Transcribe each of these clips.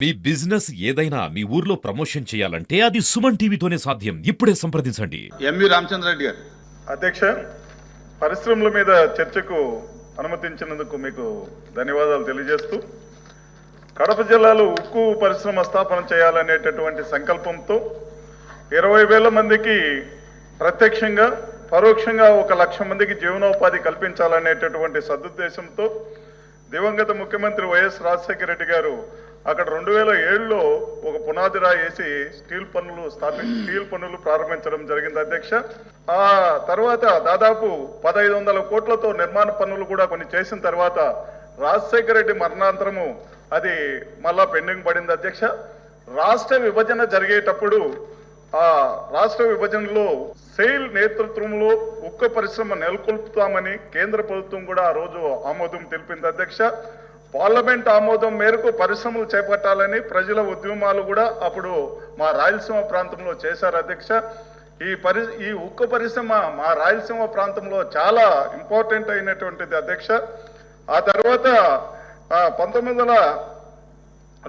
మీ business ఏదైనా మీ ఊర్లో promotion చేయాలంటే అది సుమన్ టీవీతోనే సాధ్యం. ఇప్పుడే సంప్రదించండి. ఎంవి రామచంద్రరెడ్డి గారు. అధ్యక్ష పరిశ్రమల మీద చర్చకు అనుమతించినందుకు మీకు ధన్యవాదాలు తెలియజేస్తూ కడప జిల్లాలో ఉక్కు పరిశ్రమ స్థాపన చేయాలనేటటువంటి సంకల్పంతో ఇరవై వేల మందికి ప్రత్యక్షంగా పరోక్షంగా ఒక లక్ష మందికి జీవనోపాధి కల్పించాలనేటటువంటి సదుద్దేశంతో దివంగత ముఖ్యమంత్రి వైఎస్ రాజశేఖర రెడ్డి గారు అక్కడ రెండు వేల ఏడులో ఒక పునాది రాయి వేసి స్టీల్ పనులు స్థాపి స్టీల్ పనులు ప్రారంభించడం జరిగింది అధ్యక్ష. ఆ తర్వాత దాదాపు పదహైదు వందల కోట్లతో నిర్మాణ పనులు కూడా కొన్ని చేసిన తర్వాత రాజశేఖర రెడ్డి మరణాంతరము అది మళ్ళా పెండింగ్ పడింది అధ్యక్ష. రాష్ట్ర విభజన జరిగేటప్పుడు ఆ రాష్ట్ర విభజనలో సెయిల్ నేతృత్వంలో ఉక్క పరిశ్రమ నెలకొల్పుతామని కేంద్ర ప్రభుత్వం కూడా ఆ రోజు ఆమోదం తెలిపింది అధ్యక్ష. పార్లమెంట్ ఆమోదం మేరకు పరిశ్రమలు చేపట్టాలని ప్రజల ఉద్యమాలు కూడా అప్పుడు మా రాయలసీమ ప్రాంతంలో చేశారు అధ్యక్ష. ఈ పరి ఈ ఉక్కు పరిశ్రమ మా రాయలసీమ ప్రాంతంలో చాలా ఇంపార్టెంట్ అయినటువంటిది అధ్యక్ష. ఆ తర్వాత పంతొమ్మిది వందల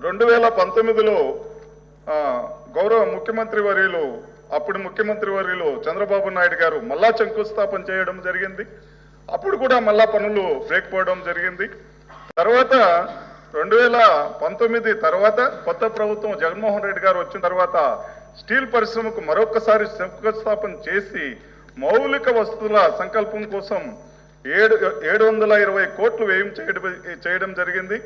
రెండు వేల పంతొమ్మిదిలో గౌరవ ముఖ్యమంత్రి వర్యులు అప్పుడు ముఖ్యమంత్రి వర్యులు చంద్రబాబు నాయుడు గారు మళ్ళా శంకుస్థాపన చేయడం జరిగింది. అప్పుడు కూడా మళ్ళా పనులు బ్రేక్ పోవడం జరిగింది. తర్వాత రెండు వేల పంతొమ్మిది తర్వాత కొత్త ప్రభుత్వం జగన్మోహన్ రెడ్డి గారు వచ్చిన తర్వాత స్టీల్ పరిశ్రమకు మరొకసారి శంకుస్థాపన చేసి మౌలిక వస్తువుల సంకల్పం కోసం ఏడు ఏడు వందల ఇరవై కోట్లు వ్యయం చేయడం చేయడం జరిగింది.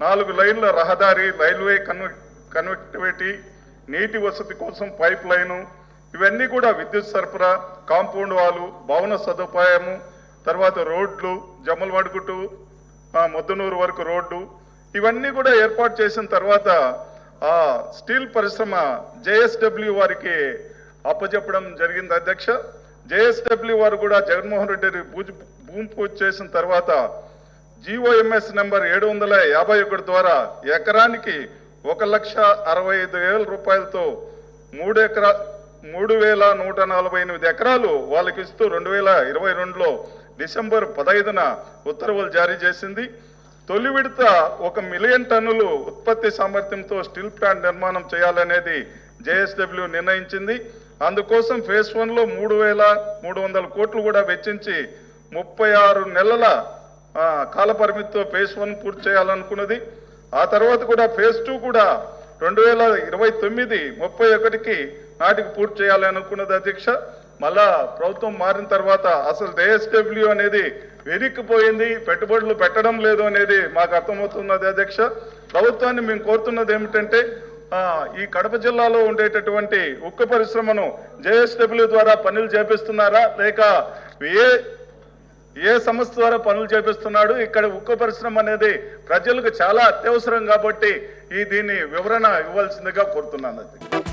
నాలుగు లైన్ల రహదారి రైల్వే కన్వ కనెక్టివిటీ నీటి వసతి కోసం పైప్ లైను ఇవన్నీ కూడా విద్యుత్ సరఫరా కాంపౌండ్ వాలు భవన సదుపాయము తర్వాత రోడ్లు జమ్మలవాడుగుట్టు మొద్దునూరు వరకు రోడ్డు ఇవన్నీ కూడా ఏర్పాటు చేసిన తర్వాత ఆ స్టీల్ పరిశ్రమ జేఎస్డబ్ల్యూ వారికి అప్పచెప్పడం జరిగింది. అధ్యక్ష జేఎస్డబ్ల్యూ వారు కూడా జగన్మోహన్ రెడ్డి పూజ భూమి పూజ చేసిన తర్వాత జిఓఎంఎస్ నెంబర్ ఏడు వందల యాభై ఒకటి ద్వారా ఎకరానికి ఒక లక్ష అరవై ఐదు వేల రూపాయలతో మూడు ఎకరా మూడు వేల నూట నలభై ఎనిమిది ఎకరాలు వాళ్ళకి ఇస్తూ రెండు వేల ఇరవై రెండులో డిసెంబర్ పదహైదున ఉత్తర్వులు జారీ చేసింది. తొలి విడత ఒక మిలియన్ టన్నులు ఉత్పత్తి సామర్థ్యంతో స్టీల్ ప్లాంట్ నిర్మాణం చేయాలనేది జేఎస్డబ్ల్యూ నిర్ణయించింది. అందుకోసం ఫేజ్ వన్లో మూడు వేల మూడు వందల కోట్లు కూడా వెచ్చించి ముప్పై ఆరు నెలల కాలపరిమితితో ఫేజ్ వన్ పూర్తి చేయాలనుకున్నది. ఆ తర్వాత కూడా ఫేజ్ టూ కూడా రెండు వేల ఇరవై తొమ్మిది ముప్పై ఒకటికి నాటికి పూర్తి చేయాలనుకున్నది అధ్యక్ష. మళ్ళా ప్రభుత్వం మారిన తర్వాత అసలు జేఎస్డబ్ల్యూ అనేది వెనక్కిపోయింది పెట్టుబడులు పెట్టడం లేదు అనేది మాకు అర్థమవుతున్నది అధ్యక్ష. ప్రభుత్వాన్ని మేము కోరుతున్నది ఏమిటంటే ఈ కడప జిల్లాలో ఉండేటటువంటి ఉక్కు పరిశ్రమను జేఎస్డబ్ల్యూ ద్వారా పనులు చేపిస్తున్నారా? లేక ఏ ఏ సంస్థ ద్వారా పనులు చేపిస్తున్నాడు? ఇక్కడ ఉక్కు పరిశ్రమ అనేది ప్రజలకు చాలా అత్యవసరం కాబట్టి ఈ దీన్ని వివరణ ఇవ్వాల్సిందిగా కోరుతున్నాను అది